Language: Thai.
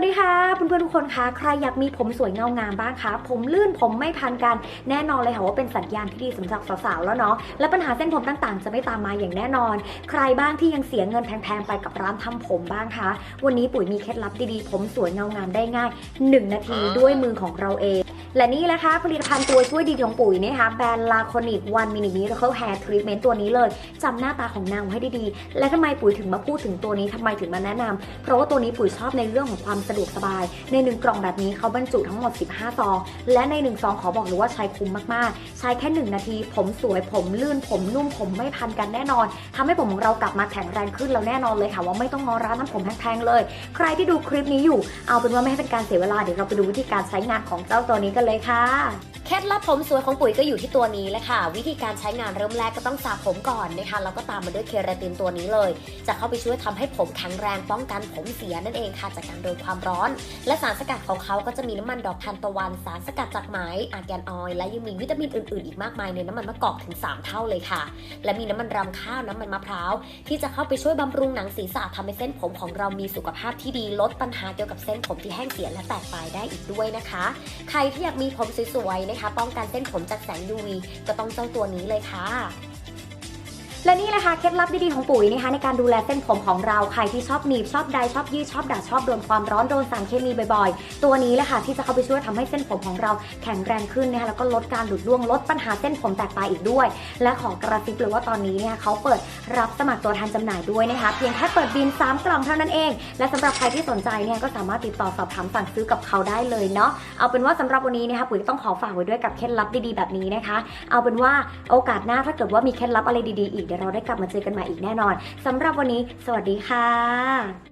วัสดีค่ะเพื่อนๆทุกคนคะใครอยากมีผมสวยเงางามบ้างคะผมลื่นผมไม่พันกันแน่นอนเลยค่ะว่าเป็นสัญญาณที่ดีสำหรับสาวๆแล้วเนาะและปัญหาเส้นผมต่างๆ จะไม่ตามมาอย่างแน่นอน ใครบ้างที่ยังเสียเงินแพงๆไปกับร้านทำผมบ้างคะ วันนี้ปุ๋ยมีเคล็ดลับดีๆ ผมสวยเงางามได้ง่าย 1 นาทีด้วยมือของเราเอง และนี่แหละค่ะผลิตภัณฑ์ตัวช่วยดีของปุ๋ยนะคะแบรนด์ลาคอนิกวันมินิมิราเคิลแฮร์ทรีทเมนต์ตัวนี้เลยจำหน้าตาของนางไว้ให้ดีๆ และทำไมปุ๋ยถึงมาพูดถึงตัวนี้ทำไมถึงมาแนะนำเพราะว่าตัวนี้ปุ๋ยชอบในเรื่องของความสะดวกสบาย ในหนึ่งกล่องแบบนี้เขาบรรจุทั้งหมด 15 ซอง และใน1ซองขอบอกเลยว่าใช้คุ้มมากๆ ใช้แค่ 1 นาที ผมสวยผมลื่นผมนุ่มผมไม่พันกันแน่นอนทำให้ผมของเรากลับมาแข็งแรงขึ้นแล้วแน่นอนเลยค่ะ ว่าไม่ต้องงอร้านน้ำผมแพงๆเลย ใครที่ดูคลิปนี้อยู่ เอาเป็นว่าไม่ให้เป็นการเสียเวลาเดี๋ยวเราไปดูวิธีการใช้งานของเจ้าตัวนี้กันเลยค่ะ เคล็ดลับผมสวยของปุ๋ยก็อยู่ที่ตัวนี้แหละค่ะ วิธีการใช้งานเริ่มแรกก็ต้องสระผมก่อนนะคะแล้วก็ตามมาด้วยเคราตินตัวนี้เลย จะเข้าไปช่วยทำให้ผมแข็งแรงป้องกันผมเสียนั่นเองค่ะจากการโดนความร้อน และสารสกัดของเขาก็จะมีน้ำมันดอกทานตะวัน สารสกัดจากไหมอาร์แกนออยล์และยังมีวิตามินอื่นๆ อีกมากมายในน้ำมันมะกอกถึง 3 เท่าเลยค่ะ และมีน้ำมันรำข้าวน้ำมันมะพร้าวที่จะเข้าไปช่วยบำรุงหนังศีรษะทำให้เส้นผมของเรามีสุขภาพที่ดีลดปัญหาเกี่ยวกับเส้นผมที่แห้งเสียและแตกปลายได้อีกด้วยนะคะ ใครที่อยากมีผมสวยๆนะคะ ป้องกันเส้นผมจากแสง UV ก็ต้องเจ้าตัวนี้เลยค่ะ และนี่แหละค่ะเคล็ดลับดีๆของปุ๋ยนะคะในการดูแลเส้นผมของเราใครที่ชอบหนีบชอบใดชอบยืดชอบดัดชอบโดนความร้อนโดนสารเคมีบ่อยๆ ตัวนี้แหละค่ะที่จะเข้าไปช่วยทำให้เส้นผมของเราแข็งแรงขึ้นนะคะแล้วก็ลดการหลุดร่วงลดปัญหาเส้นผมแตกปลายอีกด้วย และขอกระซิบเลยว่าตอนนี้เนี่ยเขาเปิดรับสมัครตัวแทนจำหน่ายด้วยนะคะเพียงแค่เปิดบิน 3 กล่องเท่านั้นเอง และสำหรับใครที่สนใจเนี่ยก็สามารถติดต่อสอบถามสั่งซื้อกับเขาได้เลยเนาะเอาเป็นว่าสำหรับวันนี้นะคะปุ๋ยต้องขอฝากไว้ด้วยกับเคล็ดลับดีๆแบบนี้นะคะ เอาเป็นว่าโอกาสหน้าถ้าเกิดว่ามีเคล็ดลับอะไรดีๆอีกเดี๋ยวเราได้กลับมาเจอกันใหม่อีกแน่นอนสำหรับวันนี้ สวัสดีค่ะ